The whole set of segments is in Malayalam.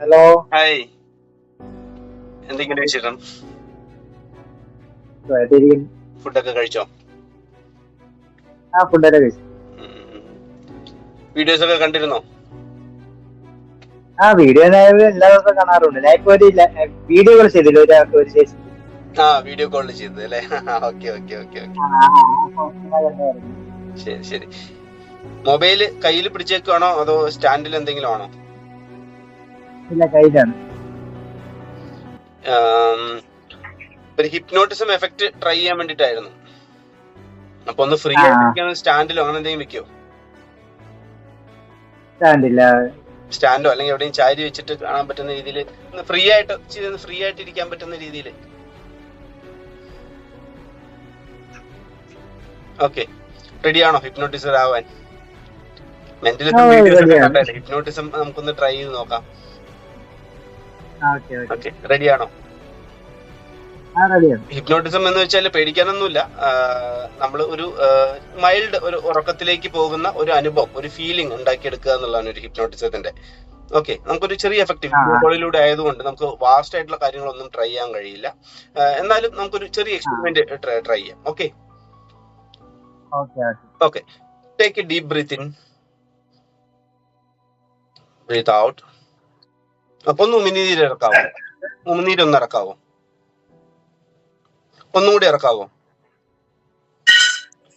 ഹലോ. ഹായ്. എന്തെങ്കിലും വിശേഷം? ഫുഡൊക്കെ കഴിച്ചോ? ആ ഫുഡൊക്കെ കഴിച്ചു. വീഡിയോസ് ഒക്കെ കണ്ടിരുന്നോ? ആ വീഡിയോ എല്ലാ ദിവസവും കാണാറുണ്ട്. ഞാൻ ഇപ്പൊ ഒരു വീഡിയോ കോൾ ചെയ്തില്ല. ഒരു ഒരു ചേച്ചി ആ വീഡിയോ കോൾ ചെയ്തത് അല്ലേ? ഓക്കെ ഓക്കെ ഓക്കെ ഓക്കെ ശരി ശരി. മൊബൈൽ കയ്യിൽ പിടിച്ചേക്കാണോ അതോ സ്റ്റാൻഡിൽ എന്തെങ്കിലും ആണോ? ഇല്ല കയ്യിലാണ്. ആം, ഒരു ഹിപ്നോട്ടിസം എഫക്ട് ട്രൈ ചെയ്യാൻ വേണ്ടിട്ടായിരുന്നു അപ്പൊ ഒന്ന് ഫ്രീ. ആയിട്ട് സ്റ്റാൻഡിലോ അങ്ങനെ എന്തെങ്കിലും വെക്കോ സ്റ്റാൻഡില്ല. സ്റ്റാൻഡോ അല്ലെങ്കിൽ എവിടെയും ചാരി വെച്ചിട്ട് കാണാൻ പറ്റുന്ന രീതിയിൽ ഫ്രീ ആയിട്ട് ഫ്രീ ആയിട്ട് ഇരിക്കാൻ പറ്റുന്ന രീതിയിൽ ഓക്കെ റെഡി ആണോ? ഹിപ്നോട്ടിസർ ആവാൻ. മെന്റലിസം ഹിപ്നോട്ടിസം നമുക്കൊന്ന് ട്രൈ ചെയ്ത് നോക്കാം. ഓക്കെ റെഡിയാണ് ഹിപ്നോട്ടിസം എന്ന് വെച്ചാൽ പേടിക്കാനൊന്നുമില്ല. നമ്മൾ ഒരു മൈൽഡ് ഒരു ഉറക്കത്തിലേക്ക് പോകുന്ന ഒരു അനുഭവം ഒരു ഫീലിംഗ് ഉണ്ടാക്കിയെടുക്കുക എന്നുള്ളതാണ് ഒരു ഹിപ്നോട്ടിസത്തിന്റെ ഓക്കെ നമുക്കൊരു ചെറിയ എഫക്റ്റ് ഫുട്ബോളിലൂടെ കോളിലൂടെ ആയതുകൊണ്ട് നമുക്ക് വാസ്റ്റ് ആയിട്ടുള്ള കാര്യങ്ങളൊന്നും ട്രൈ ചെയ്യാൻ കഴിയില്ല. എന്നാലും നമുക്കൊരു ചെറിയ എക്സ്പെരിമെന്റ് ട്രൈ ചെയ്യാം. Okay okay Okay. Take take a deep breath in breath out അപ്പൊ ഒന്ന് ഉമിനീര് ഇറക്കാവോ? ഉമിനീര് ഒന്ന് ഇറക്കാവോ? ഒന്നും കൂടി ഇറക്കാവോ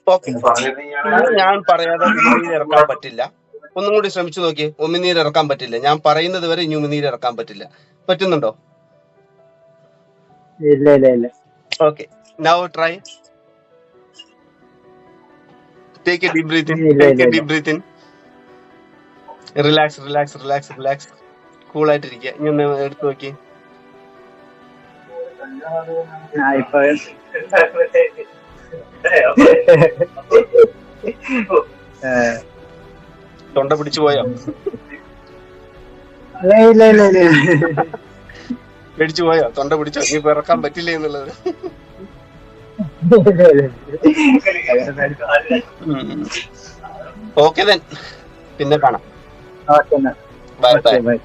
ഓക്കെ ഞാൻ പറയാതെ ഉമിനീര് ഇറക്കാൻ പറ്റില്ല. ഒന്നും കൂടി ശ്രമിച്ചു നോക്കിയേ. ഉമിനീര് ഇറക്കാൻ പറ്റില്ല. ഞാൻ പറയുന്നത് വരെ ഇനി ഉമിനീര് ഇറക്കാൻ പറ്റില്ല. പറ്റുന്നുണ്ടോ? ഇല്ല ഇല്ല ഇല്ല. ഓക്കെ നൗ ട്രൈ ഇല്ല, ടേക്ക് എ ഇല്ല, deep breath in relax relax relax relax cool ആയിട്ടിരിക്കുക ഇനി ഒന്ന് എടുത്തു നോക്കി. തൊണ്ട പിടിച്ചു പോയോ? പിടിച്ചു പോയോ? തൊണ്ട പിടിച്ചോ? ഇനി ഇറക്കാൻ പറ്റില്ല എന്നുള്ളത്. ഓക്കെ ദെൻ പിന്നെ കാണാം. ഓക്കെ എന്നാ ബൈ ബൈ ബൈ